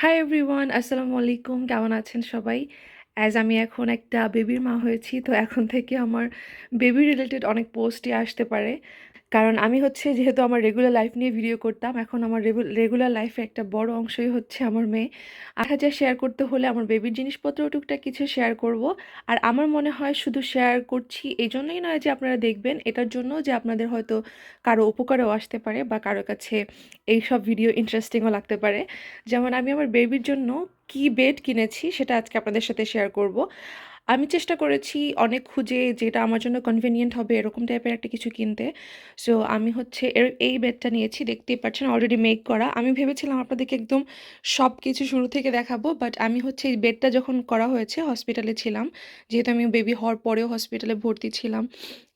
Hi everyone আসসালামু আলাইকুম কেমন আছেন সবাই? অ্যাজ আমি এখন একটা বেবির মা হয়েছি, তো এখন থেকে আমার বেবি রিলেটেড অনেক পোস্টই আসতে পারে। কারণ আমি হচ্ছে যেহেতু আমার রেগুলার লাইফ নিয়ে ভিডিও করতাম, এখন আমার রেগুলার লাইফে একটা বড় অংশই হচ্ছে আমার মেয়ে। আর হাজার শেয়ার করতে হলে আমার বেবির জিনিসপত্র টুকটাক কিছু শেয়ার করব। আর আমার মনে হয় শুধু শেয়ার করছি এই জন্যই নয় যে আপনারা দেখবেন, এটার জন্য যে আপনাদের হয়তো কারও উপকারেও আসতে পারে বা কারও কাছে এই সব ভিডিও ইন্টারেস্টিংও লাগতে পারে। যেমন আমি আমার বেবির জন্য কি বেড কিনেছি সেটা আজকে আপনাদের সাথে শেয়ার করব। আমি চেষ্টা করেছি অনেক খুঁজে যেটা আমার জন্য কনভিনিয়েন্ট হবে, এরকম টাইপের একটা কিছু কিনতে। সো আমি হচ্ছে এর, এই বেডটা নিয়েছি, দেখতেই পাচ্ছেন অলরেডি মেক করা। আমি ভেবেছিলাম আপনাদেরকে একদম সব কিছু শুরু থেকে দেখাবো বাট আমি হচ্ছে এই বেডটা যখন করা হয়েছে হসপিটালে ছিলাম। যেহেতু আমি বেবি হওয়ার পরেও হসপিটালে ভর্তি ছিলাম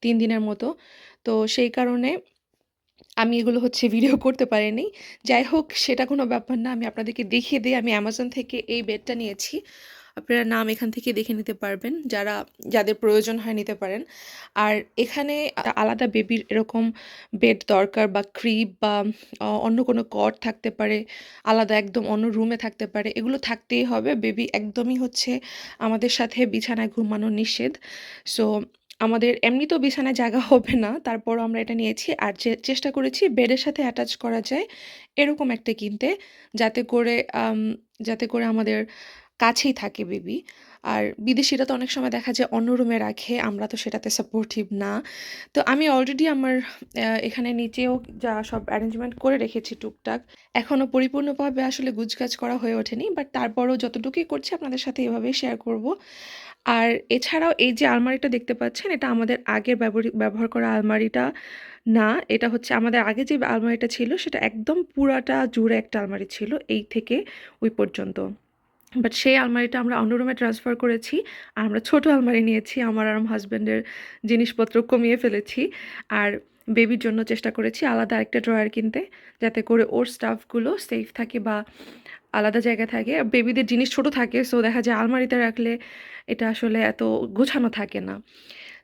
তিন দিনের মতো। তো সেই কারণে আমি এগুলো হচ্ছে ভিডিও করতে পারিনি। যাই হোক, সেটা কোনো ব্যাপার না। আমি আপনাদেরকে দেখিয়ে দিই। আমি অ্যামাজন থেকে এই বেডটা নিয়েছি। আপনারা নাম এখান থেকে দেখে নিতে পারবেন, যারা, যাদের প্রয়োজন হয় নিতে পারেন। আর এখানে আলাদা বেবির এরকম বেড দরকার বা ক্রিপ বা অন্য কোনো কট থাকতে পারে, আলাদা একদম অন্য রুমে থাকতে পারে, এগুলো থাকতেই হবে। বেবি একদমই হচ্ছে আমাদের সাথে বিছানায় ঘুমানো নিষেধ। সো আমাদের এমনি তো বিছানায় জায়গা হবে না, তারপরও আমরা এটা নিয়েছি। আর যে, চেষ্টা করেছি বেডের সাথে অ্যাটাচ করা যায়, এরকম একটা কিনতে, যাতে করে যাতে করে আমাদের কাছেই থাকে বেবি। আর বিদেশিরা তো অনেক সময় দেখা যায় অন্য রুমে রাখে, আমরা তো সেটাতে সাপোর্টিভ না। তো আমি অলরেডি আমার এখানে নিচেও যা সব অ্যারেঞ্জমেন্ট করে রেখেছি টুকটাক এখনও পরিপূর্ণভাবে আসলে গুজগাছ করা হয়ে ওঠেনি বাট তারপরও যতটুকুই করছি আপনাদের সাথে এভাবেই শেয়ার করব। আর এছাড়াও এই যে আলমারিটা দেখতে পাচ্ছেন, এটা আমাদের আগের ব্যবহার করা আলমারিটা না, এটা হচ্ছে আমাদের আগে যে আলমারিটা ছিল, সেটা একদম পুরাটা জুড়ে একটা আলমারি ছিল, এই থেকে ওই পর্যন্ত। বাট সেই আলমারিটা আমরা অন্য রুমে ট্রান্সফার করেছি। আর আমরা ছোট আলমারি নিয়েছি, আমার আর হাজব্যান্ডের জিনিসপত্র কমিয়ে ফেলেছি। আর বেবির জন্য চেষ্টা করেছি আলাদা একটা ড্রয়ার কিনতে, যাতে করে ওর স্টাফগুলো সেফ থাকে বা আলাদা জায়গায় থাকে। বেবিদের জিনিস ছোট থাকে সো দেখা যায় আলমারিতে রাখলে এটা আসলে এত গোছানো থাকে না।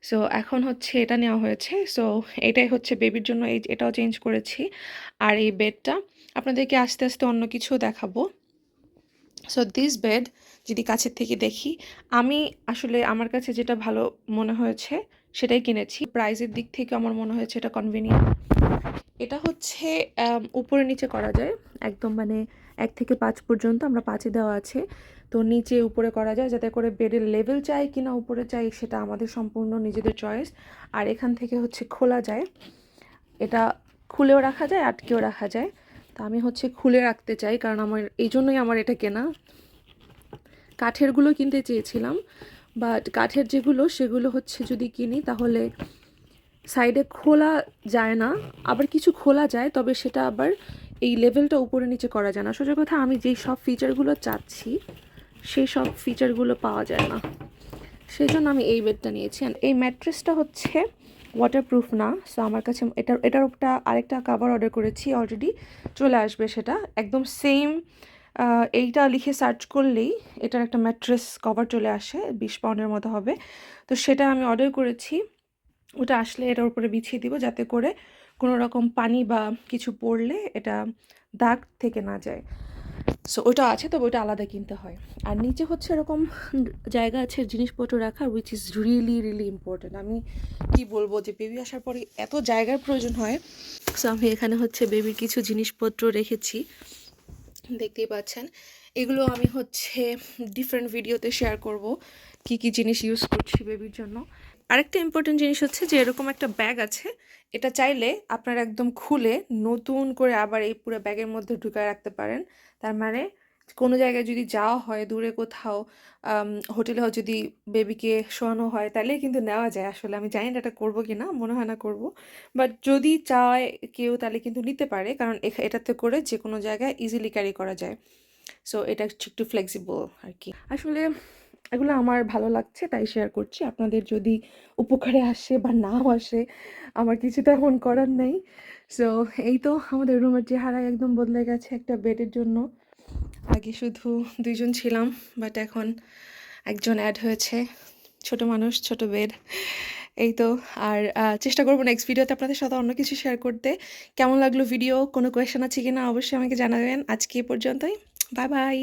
সো এখন হচ্ছে এটা নেওয়া হয়েছে। সো এটাই হচ্ছে বেবির জন্য, এই এটাও চেঞ্জ করেছি। আর এই বেডটা আপনাদেরকে আস্তে আস্তে অন্য কিছু দেখাবো। সো দিস বেড যদি কাছের থেকে দেখি আমি আসলে আমার কাছে যেটা ভালো মনে হয়েছে সেটাই কিনেছি। প্রাইসের দিক থেকে আমার মনে হয়েছে এটা কনভিনিয়েন্ট এটা হচ্ছে আম, উপরে নিচে করা যায়। একদম মানে এক থেকে পাঁচ পর্যন্ত আমরা পাঁচে দেওয়া আছে। তো নিচে উপরে করা যায় যাতে করে বেডের লেভেল চাই কিনা উপরে চাই সেটা আমাদের সম্পূর্ণ নিজেদের চয়েস আর এখান থেকে হচ্ছে খোলা যায়। এটা খুলেও রাখা যায় আটকেও রাখা যায়। তা আমি হচ্ছে খুলে রাখতে চাই, কারণ আমার, এই জন্যই আমার এটা কেনা। কাঠেরগুলো কিনতে চেয়েছিলাম বাট কাঠের যেগুলো, সেগুলো হচ্ছে যদি কিনি, তাহলে সাইডে খোলা যায় না, আবার কিছু খোলা যায়, তবে সেটা আবার এই লেভেলটা উপরে নিচে করা যায় না। সোজা কথা, আমি যেই সব ফিচারগুলো চাচ্ছি, সেই সব ফিচারগুলো পাওয়া যায় না। সেই জন্য আমি এই বেডটা নিয়েছি। এই ম্যাট্রেসটা হচ্ছে ওয়াটারপ্রুফ না সো আমার কাছে এটার এটার উপরটা আরেকটা কাভার অর্ডার করেছি অলরেডি চলে আসবে সেটা। একদম সেম এইটা লিখে সার্চ করলেই এটার একটা ম্যাট্রেস কভার চলে আসে, বিশ পাউন্ডের মতো হবে। তো সেটা আমি অর্ডার করেছি, ওটা আসলে এটার উপরে বিছিয়ে দিব যাতে করে কোনো রকম পানি বা কিছু পড়লে এটা দাগ থেকে না যায়। সো ওটা আছে, তবে ওটা আলাদা কিনতে হয়। আর নিচে হচ্ছে এরকম জায়গা আছে জিনিসপত্র রাখার which is really really important আমি কি বলব যে বেবি আসার পরে এত জায়গার প্রয়োজন হয়। সো আমি এখানে হচ্ছে বেবির কিছু জিনিসপত্র রেখেছি। দেখতেই পাচ্ছেন। এগুলো আমি হচ্ছে ডিফারেন্ট ভিডিওতে শেয়ার করব, কি কি জিনিস ইউজ করছি বেবির জন্য। আরেকটা ইম্পর্টেন্ট জিনিস হচ্ছে যে, এরকম একটা ব্যাগ আছে। এটা চাইলে আপনারা একদম খুলে নতুন করে আবার এই পুরো ব্যাগের মধ্যে ঢুকায় রাখতে পারেন। তার মানে কোনো জায়গায় যদি যাওয়া হয়, দূরে কোথাও হোটেলে যদি বেবিকে শোয়ানো হয় তাহলে কিন্তু নেওয়া যায়। আসলে আমি জানি না এটা করব কি না মনে হয় না করব। বাট যদি চায় কেউ তাহলে কিন্তু নিতে পারে, কারণ এটাতে করে যে কোনো জায়গায় ইজিলি ক্যারি করা যায়। সো এটা একটু ফ্লেক্সিবল আর কি। আসলে এগুলো আমার ভালো লাগছে, তাই শেয়ার করছি। আপনাদের যদি উপকারে আসে বা নাও আসে, আমার কিছু তেমন করার নেই। সো এই তো আমাদের রুমের চেহারা একদম বদলে গেছে একটা বেডের জন্য। আগে শুধু দুইজন ছিলাম বাট এখন একজন অ্যাড হয়েছে। ছোট মানুষ, ছোট বেড এই তো, আর চেষ্টা করব নেক্সট ভিডিওতে আপনাদের সাথে অন্য কিছু শেয়ার করতে। কেমন লাগল ভিডিও কোনো কোয়েশন আছে কি না অবশ্যই আমাকে জানাবেন। আজকে এ পর্যন্তই। Bye bye